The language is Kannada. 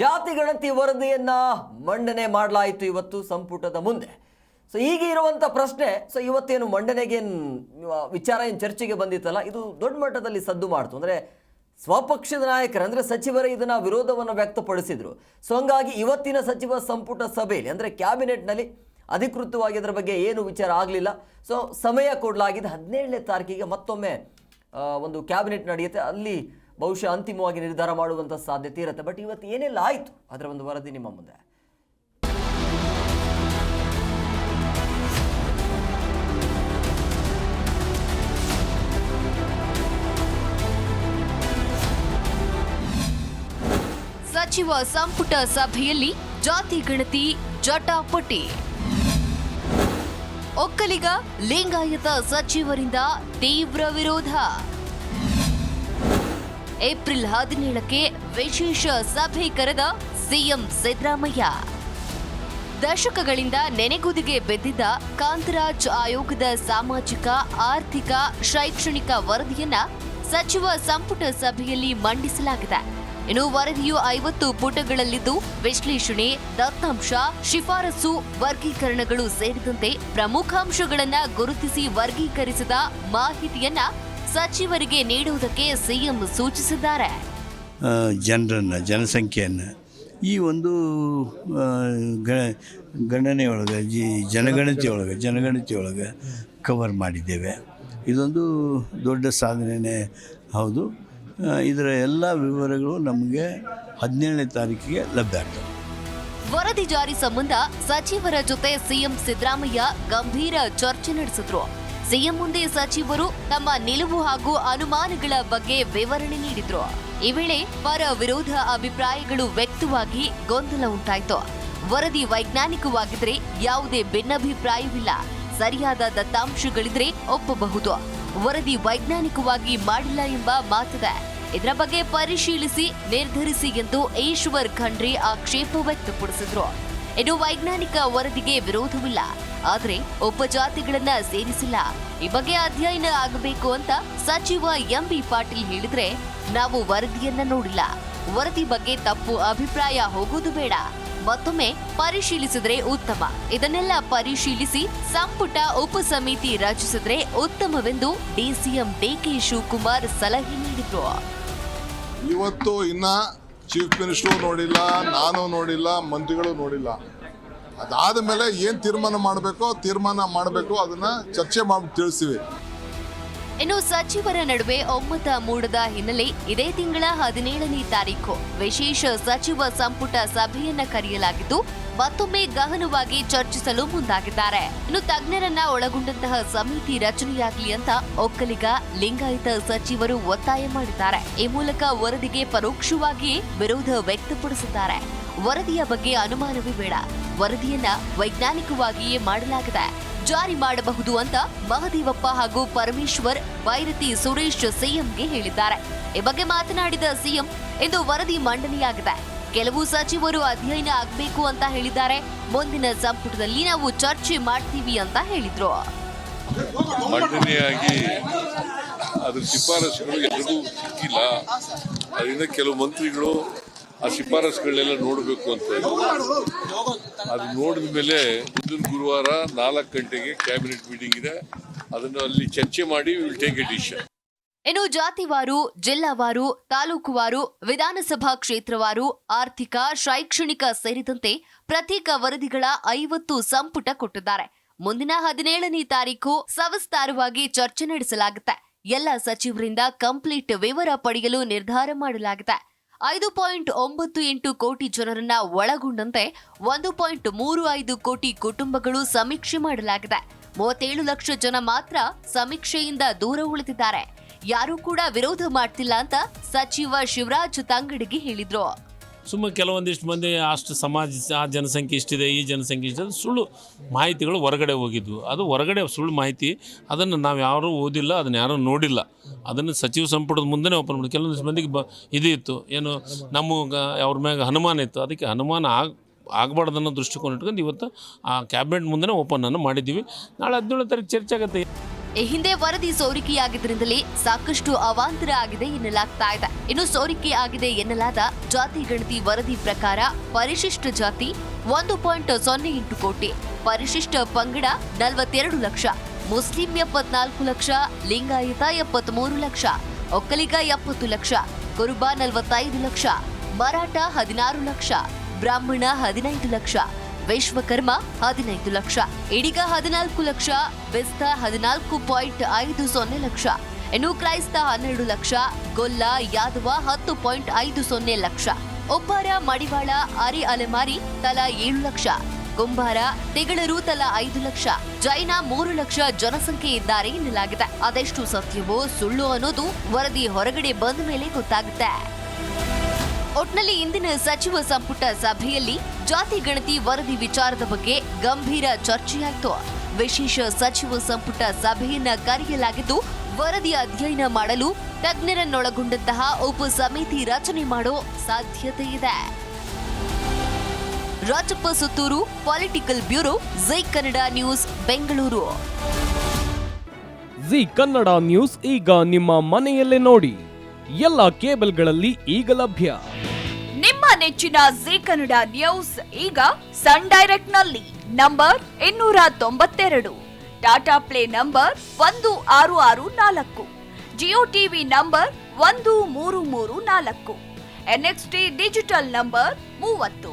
ಜಾತಿ ಗಣತಿ ವರದಿಯನ್ನ ಮಂಡನೆ ಮಾಡಲಾಯಿತು ಇವತ್ತು ಸಂಪುಟದ ಮುಂದೆ. ಸೊ ಈಗ ಇರುವಂಥ ಪ್ರಶ್ನೆ ಸೊ ಇವತ್ತೇನು ಮಂಡನೆಗೆ ವಿಚಾರ ಏನು ಚರ್ಚೆಗೆ ಬಂದಿತ್ತಲ್ಲ, ಇದು ದೊಡ್ಡ ಮಟ್ಟದಲ್ಲಿ ಸದ್ದು ಮಾಡ್ತು. ಅಂದರೆ, ಸ್ವಪಕ್ಷದ ನಾಯಕರು, ಅಂದರೆ ಸಚಿವರೇ ಇದನ್ನ ವಿರೋಧವನ್ನು ವ್ಯಕ್ತಪಡಿಸಿದರು. ಸೊ ಹಂಗಾಗಿ ಇವತ್ತಿನ ಸಚಿವ ಸಂಪುಟ ಸಭೆಯಲ್ಲಿ, ಅಂದರೆ ಕ್ಯಾಬಿನೆಟ್ನಲ್ಲಿ ಅಧಿಕೃತವಾಗಿ ಅದರ ಬಗ್ಗೆ ಏನು ವಿಚಾರ ಆಗಲಿಲ್ಲ. ಸೊ ಸಮಯ ಕೊಡಲಾಗಿದೆ. ಹದಿನೇಳನೇ ತಾರೀಕಿಗೆ ಮತ್ತೊಮ್ಮೆ ಒಂದು ಕ್ಯಾಬಿನೆಟ್ ನಡೆಯುತ್ತೆ. ಅಲ್ಲಿ ಬಹುಶಃ ಅಂತಿಮವಾಗಿ ನಿರ್ಧಾರ ಮಾಡುವಂಥ ಸಾಧ್ಯತೆ ಇರುತ್ತೆ. ಬಟ್ ಇವತ್ತು ಏನೆಲ್ಲ ಆಯಿತು? ಅದರ ಒಂದು ವರದಿ ನಿಮ್ಮ ಮುಂದೆ. ಸಚಿವ ಸಂಪುಟ ಸಭೆಯಲ್ಲಿ ಜಾತಿ ಗಣತಿ ಜಟಾಪಟಿ. ಒಕ್ಕಲಿಗ ಲಿಂಗಾಯತ ಸಚಿವರಿಂದ ತೀವ್ರ ವಿರೋಧ. ಏಪ್ರಿಲ್ ಹದಿನೇಳಕ್ಕೆ ವಿಶೇಷ ಸಭೆ ಕರೆದ ಸಿಎಂ ಸಿದ್ದರಾಮಯ್ಯ. ದಶಕಗಳಿಂದ ನೆನೆಗುದಿಗೆ ಬೆದ್ದಿದ್ದ ಕಾಂತರಾಜ್ ಆಯೋಗದ ಸಾಮಾಜಿಕ, ಆರ್ಥಿಕ, ಶೈಕ್ಷಣಿಕ ವರದಿಯನ್ನ ಸಚಿವ ಸಂಪುಟ ಸಭೆಯಲ್ಲಿ ಮಂಡಿಸಲಾಗಿದೆ. ಇನ್ನು ವರದಿಯು ಐವತ್ತು ಪುಟಗಳಲ್ಲಿದ್ದು, ವಿಶ್ಲೇಷಣೆ, ದತ್ತಾಂಶ, ಶಿಫಾರಸು, ವರ್ಗೀಕರಣಗಳು ಸೇರಿದಂತೆ ಪ್ರಮುಖ ಅಂಶಗಳನ್ನು ಗುರುತಿಸಿ ವರ್ಗೀಕರಿಸಿದ ಮಾಹಿತಿಯನ್ನ ಸಚಿವರಿಗೆ ನೀಡುವುದಕ್ಕೆ ಸಿಎಂ ಸೂಚಿಸಿದ್ದಾರೆ. ಜನರನ್ನು ಜನಸಂಖ್ಯೆಯನ್ನು. ಈ ಒಂದು ಗ ಗಣನೆಯೊಳಗೆ ಜಿ ಜನಗಣತಿಯೊಳಗೆ ಜನಗಣತಿಯೊಳಗೆ ಕವರ್ ಮಾಡಿದ್ದೇವೆ. ಇದೊಂದು ದೊಡ್ಡ ಸಾಧನೆಯೇ ಹೌದು. ಇದರ ಎಲ್ಲ ವಿವರಗಳು ನಮಗೆ ಹದಿನೇಳನೇ ತಾರೀಕಿಗೆ ಲಭ್ಯ ಆಗ್ತವೆ. ವರದಿ ಜಾರಿ ಸಂಬಂಧ ಸಚಿವರ ಜೊತೆ ಸಿಎಂ ಸಿದ್ದರಾಮಯ್ಯ ಗಂಭೀರ ಚರ್ಚೆ ನಡೆಸಿದ್ರು. ಸಿಎಂ ಮುಂದೆ ಸಚಿವರು ತಮ್ಮ ನಿಲುವು ಹಾಗೂ ಅನುಮಾನಗಳ ಬಗ್ಗೆ ವಿವರಣೆ ನೀಡಿದ್ರು. ಈ ವೇಳೆ ಪರ ವಿರೋಧ ಅಭಿಪ್ರಾಯಗಳು ವ್ಯಕ್ತವಾಗಿ ಗೊಂದಲ ಉಂಟಾಯಿತು. ವರದಿ ವೈಜ್ಞಾನಿಕವಾಗಿದ್ರೆ ಯಾವುದೇ ಭಿನ್ನಾಭಿಪ್ರಾಯವಿಲ್ಲ. ಸರಿಯಾದ ದತ್ತಾಂಶಗಳಿದ್ರೆ ಒಪ್ಪಬಹುದು. ವರದಿ ವೈಜ್ಞಾನಿಕವಾಗಿ ಮಾಡಿಲ್ಲ ಎಂಬ ಮಾತಿದೆ. ಇದರ ಬಗ್ಗೆ ಪರಿಶೀಲಿಸಿ ನಿರ್ಧರಿಸಿ ಎಂದು ಈಶ್ವರ್ ಖಂಡ್ರಿ ಆಕ್ಷೇಪ ವ್ಯಕ್ತಪಡಿಸಿದ್ರು. ಇನ್ನು ವೈಜ್ಞಾನಿಕ ವರದಿಗೆ ವಿರೋಧವಿಲ್ಲ. ಆದರೆ ಉಪಜಾತಿಗಳನ್ನ ಸೇರಿಸಿಲ್ಲ. ಈ ಬಗ್ಗೆ ಅಧ್ಯಯನ ಆಗಬೇಕು ಅಂತ ಸಚಿವ ಎಂಬಿ ಪಾಟೀಲ್ ಹೇಳಿದ್ರೆ ನಾವು ವರದಿಯನ್ನ ನೋಡಿಲ್ಲ. ವರದಿ ಬಗ್ಗೆ ತಪ್ಪು ಅಭಿಪ್ರಾಯ ಹೋಗೋದು ಬೇಡ. ಮತ್ತೊಮ್ಮೆ ಪರಿಶೀಲಿಸಿದ್ರೆ ಉತ್ತಮ. ಇದನ್ನೆಲ್ಲ ಪರಿಶೀಲಿಸಿ ಸಂಪುಟ ಉಪಸಮಿತಿ ರಚಿಸಿದ್ರೆ ಉತ್ತಮವೆಂದು ಡಿಸಿಎಂ ಡಿಕೆ ಶಿವಕುಮಾರ್ ಸಲಹೆ ನೀಡಿದ್ರು. ಇವತ್ತು ಇನ್ನ ಚೀಫ್ ಮಿನಿಸ್ಟ್ರು ನೋಡಿಲ್ಲ, ನಾನು ನೋಡಿಲ್ಲ, ಮಂತ್ರಿಗಳು ನೋಡಿಲ್ಲ. ಅದಾದ ಮೇಲೆ ಏನು ತೀರ್ಮಾನ ಮಾಡಬೇಕೋ, ತೀರ್ಮಾನ ಮಾಡಬೇಕು, ಅದನ್ನು ಚರ್ಚೆ ಮಾಡಿ ತಿಳಿಸ್ತೀವಿ. ಇನ್ನು ಸಚಿವರ ನಡುವೆ ಒಮ್ಮತ ಮೂಡದ ಹಿನ್ನೆಲೆ ಇದೇ ತಿಂಗಳ ಹದಿನೇಳನೇ ತಾರೀಕು. ವಿಶೇಷ ಸಚಿವ ಸಂಪುಟ ಸಭೆಯನ್ನ ಕರೆಯಲಾಗಿದ್ದು, ಮತ್ತೊಮ್ಮೆ ಗಹನವಾಗಿ ಚರ್ಚಿಸಲು ಮುಂದಾಗಿದ್ದಾರೆ. ಇನ್ನು ತಜ್ಞರನ್ನ ಒಳಗೊಂಡಂತಹ ಸಮಿತಿ ರಚನೆಯಾಗಲಿ ಅಂತ ಒಕ್ಕಲಿಗ, ಲಿಂಗಾಯತ ಸಚಿವರು ಒತ್ತಾಯ ಮಾಡಿದ್ದಾರೆ. ಈ ಮೂಲಕ ವರದಿಗೆ ಪರೋಕ್ಷವಾಗಿಯೇ ವಿರೋಧ ವ್ಯಕ್ತಪಡಿಸಿದ್ದಾರೆ. ವರದಿಯ ಬಗ್ಗೆ ಅನುಮಾನವೇ ಬೇಡ. ವರದಿಯನ್ನ ವೈಜ್ಞಾನಿಕವಾಗಿಯೇ ಮಾಡಲಾಗಿದೆ. ಜಾರಿ ಮಾಡಬಹುದು ಅಂತ ಮಹದೇವಪ್ಪ ಹಾಗೂ ಪರಮೇಶ್ವರ್ ಬೈರತಿ ಸುರೇಶ್ ಸಿಎಂಗೆ ಹೇಳಿದ್ದಾರೆ. ಈ ಬಗ್ಗೆ ಮಾತನಾಡಿದ ಸಿಎಂ, ಇಂದು ವರದಿ ಮಂಡನೆಯಾಗಿದೆ. ಕೆಲವು ಸಚಿವರು ಅಧ್ಯಯನ ಆಗಬೇಕು ಅಂತ ಹೇಳಿದ್ದಾರೆ. ಮುಂದಿನ ಸಂಪುಟದಲ್ಲಿ ನಾವು ಚರ್ಚೆ ಮಾಡ್ತೀವಿ ಅಂತ ಹೇಳಿದ್ರು. ಮಂಡನೆಯಾಗಿ ಅದ್ರ ಶಿಫಾರಸುಗಳು ಎಲ್ರಿಗೂ ಸಿಕ್ಕಿಲ್ಲ. ಅದರಿಂದ ಕೆಲವು ಮಂತ್ರಿಗಳು ಆ ಶಿಫಾರಸುಗಳನ್ನೆಲ್ಲ ನೋಡಬೇಕು ಅಂತ ಅದು ನೋಡಿದ ಮೇಲೆ ಮುಂದಿನ ಗುರುವಾರ ನಾಲ್ಕು ಗಂಟೆಗೆ ಕ್ಯಾಬಿನೆಟ್ ಮೀಟಿಂಗ್ ಇದೆ. ಅದನ್ನು ಅಲ್ಲಿ ಚರ್ಚೆ ಮಾಡಿ ವಿಲ್ ಟೇಕ್ ಎ ಡಿಸಿಷನ್ ಇನ್ನು ಜಾತಿವಾರು, ಜಿಲ್ಲಾವಾರು, ತಾಲೂಕುವಾರು, ವಿಧಾನಸಭಾ ಕ್ಷೇತ್ರವಾರು, ಆರ್ಥಿಕ, ಶೈಕ್ಷಣಿಕ ಸೇರಿದಂತೆ ಪ್ರತ್ಯೇಕ ವರದಿಗಳ ಐವತ್ತು ಸಂಪುಟ ಕೊಟ್ಟಿದ್ದಾರೆ. ಮುಂದಿನ ಹದಿನೇಳನೇ ತಾರೀಕು ಸವಿಸ್ತಾರವಾಗಿ ಚರ್ಚೆ ನಡೆಸಲಾಗುತ್ತೆ. ಎಲ್ಲ ಸಚಿವರಿಂದ ಕಂಪ್ಲೀಟ್ ವಿವರ ಪಡೆಯಲು ನಿರ್ಧಾರ ಮಾಡಲಾಗಿದೆ. ಐದು ಪಾಯಿಂಟ್ ಒಂಬತ್ತು ಎಂಟು ಕೋಟಿ ಜನರನ್ನ ಒಳಗೊಂಡಂತೆ ಒಂದು ಪಾಯಿಂಟ್ ಮೂರು ಐದು ಕೋಟಿ ಕುಟುಂಬಗಳು ಸಮೀಕ್ಷೆ ಮಾಡಲಾಗಿದೆ. ಮೂವತ್ತೇಳು ಲಕ್ಷ ಜನ ಮಾತ್ರ ಸಮೀಕ್ಷೆಯಿಂದ ದೂರ ಉಳಿದಿದ್ದಾರೆ. ಯಾರೂ ಕೂಡ ವಿರೋಧ ಮಾಡ್ತಿಲ್ಲ ಅಂತ ಸಚಿವ ಶಿವರಾಜ್ ತಂಗಡಿಗೆ ಹೇಳಿದ್ರು. ಸುಮ್ಮನೆ ಕೆಲವೊಂದಿಷ್ಟು ಮಂದಿ ಅಷ್ಟು ಸಮಾಜ ಆ ಜನಸಂಖ್ಯೆ ಇಷ್ಟಿದೆ, ಈ ಜನಸಂಖ್ಯೆ ಇಷ್ಟಿದೆ ಸುಳ್ಳು ಮಾಹಿತಿಗಳು ಹೊರಗಡೆ ಹೋಗಿದ್ವು. ಅದು ಹೊರಗಡೆ ಸುಳ್ಳು ಮಾಹಿತಿ, ಅದನ್ನು ನಾವು ಯಾರೂ ಓದಿಲ್ಲ ಅದನ್ನು ಯಾರೂ ನೋಡಿಲ್ಲ. ಅದನ್ನು ಸಚಿವ ಸಂಪುಟದ ಮುಂದೆ ಓಪನ್ ಮಾಡಿ. ಕೆಲವೊಂದಿಷ್ಟು ಮಂದಿಗೆ ಬ ಇದು ಇತ್ತು. ಏನು ನಮಗೆ ಅವ್ರ ಮ್ಯಾಗ ಹನುಮಾನ ಇತ್ತು. ಅದಕ್ಕೆ ಅನುಮಾನ ಆಗ ಆಗಬಾರ್ದು ಅನ್ನೋ ದೃಷ್ಟಿಕೋನ ಇಟ್ಕೊಂಡು ಇವತ್ತು ಆ ಕ್ಯಾಬಿನೆಟ್ ಮುಂದೆ ಓಪನ್ ಅನ್ನು ಮಾಡಿದ್ದೀವಿ. ನಾಳೆ ಹದಿನೇಳು ತಾರೀಕು ಚರ್ಚೆ ಆಗುತ್ತೆ. ಈ ಹಿಂದೆ ವರದಿ ಸೋರಿಕೆಯಾಗಿದ್ದರಿಂದಲೇ ಸಾಕಷ್ಟು ಅವಾಂತರ ಆಗಿದೆ ಎನ್ನಲಾಗ್ತಾ ಇದೆ. ಇನ್ನು ಸೋರಿಕೆ ಆಗಿದೆ ಎನ್ನಲಾದ ಜಾತಿ ಗಣತಿ ವರದಿ ಪ್ರಕಾರ ಪರಿಶಿಷ್ಟ ಜಾತಿ ಒಂದು ಪಾಯಿಂಟ್ ಸೊನ್ನೆ ಎಂಟು ಕೋಟಿ, ಪರಿಶಿಷ್ಟ ಪಂಗಡ ನಲವತ್ತೆರಡು ಲಕ್ಷ. ಮುಸ್ಲಿಂ ಎಪ್ಪತ್ನಾಲ್ಕು ಲಕ್ಷ, ಲಿಂಗಾಯತ ಎಪ್ಪತ್ಮೂರು ಲಕ್ಷ, ಒಕ್ಕಲಿಗ ಎಪ್ಪತ್ತು ಲಕ್ಷ, ಕುರುಬ ನಲವತ್ತೈದು ಲಕ್ಷ, ಮರಾಠ ಹದಿನಾರು ಲಕ್ಷ, ಬ್ರಾಹ್ಮಣ ಹದಿನೈದು ಲಕ್ಷ, ವಿಶ್ವಕರ್ಮ ಹದಿನೈದು ಲಕ್ಷ, ಇಡಿಗ ಹದಿನಾಲ್ಕು ಲಕ್ಷ, ಬೆಸ್ತ ಹದಿನಾಲ್ಕು ಪಾಯಿಂಟ್ ಐದು ಸೊನ್ನೆ ಲಕ್ಷ, ಇನ್ನು ಕ್ರೈಸ್ತ ಹನ್ನೆರಡು ಲಕ್ಷ, ಗೊಲ್ಲ ಯಾದವ ಹತ್ತು ಪಾಯಿಂಟ್ ಐದು ಸೊನ್ನೆ ಲಕ್ಷ, ಒಬ್ಬರ ಮಡಿವಾಳ ಅರಿ ಅಲೆಮಾರಿ ತಲಾ ಏಳು ಲಕ್ಷ ಕುಂಬಾರ ತಿಗಳರು ತಲಾ ಐದು ಲಕ್ಷ, ಜೈನ ಮೂರು ಲಕ್ಷ ಜನಸಂಖ್ಯೆ ಇದ್ದಾರೆ ಎನ್ನಲಾಗಿದೆ. ಅದೆಷ್ಟು ಸತ್ಯವೋ ಸುಳ್ಳು ಅನ್ನೋದು ವರದಿ ಹೊರಗಡೆ ಬಂದ ಮೇಲೆ ಗೊತ್ತಾಗುತ್ತೆ. ಒಟ್ನಲ್ಲಿ ಇಂದಿನ ಸಚಿವ ಸಂಪುಟ ಸಭೆಯಲ್ಲಿ ಜಾತಿ ಗಣತಿ ವರದಿ ವಿಚಾರದ ಬಗ್ಗೆ ಗಂಭೀರ ಚರ್ಚೆಯಾಯಿತು. ವಿಶೇಷ ಸಚಿವ ಸಂಪುಟ ಸಭೆಯನ್ನ ಕರೆಯಲಾಗಿದ್ದು, ವರದಿ ಅಧ್ಯಯನ ಮಾಡಲು ತಜ್ಞರನ್ನೊಳಗೊಂಡಂತಹ ಉಪ ಸಮಿತಿ ರಚನೆ ಮಾಡೋ ಸಾಧ್ಯತೆ ಇದೆ Rajappa Suttur political bureau Zee Kannada news Bengaluru Zee Kannada news ಈಗ ನಿಮ್ಮ ಮನೆಯಲ್ಲೇ ನೋಡಿ. ಎಲ್ಲ ಕೇಬಲ್ಗಳಲ್ಲಿ ಈಗ ಲಭ್ಯ. ನಿಮ್ಮ ನೆಚ್ಚಿನ ಜಿ ಕನ್ನಡ ನ್ಯೂಸ್ ಈಗ ಸನ್ ಡೈರೆಕ್ಟ್ನಲ್ಲಿ ನಂಬರ್ ಇನ್ನೂರ ತೊಂಬತ್ತೆರಡು ಟಾಟಾ ಪ್ಲೇ ನಂಬರ್ ಒಂದು ಆರು ಆರು ನಾಲ್ಕು. ಜಿಯೋ ಟಿವಿ ನಂಬರ್ ಒಂದು ಮೂರು ಮೂರು ನಾಲ್ಕು. ಎನ್ಎಕ್ಸ್ಟಿ ಡಿಜಿಟಲ್ ನಂಬರ್ ಮೂವತ್ತು.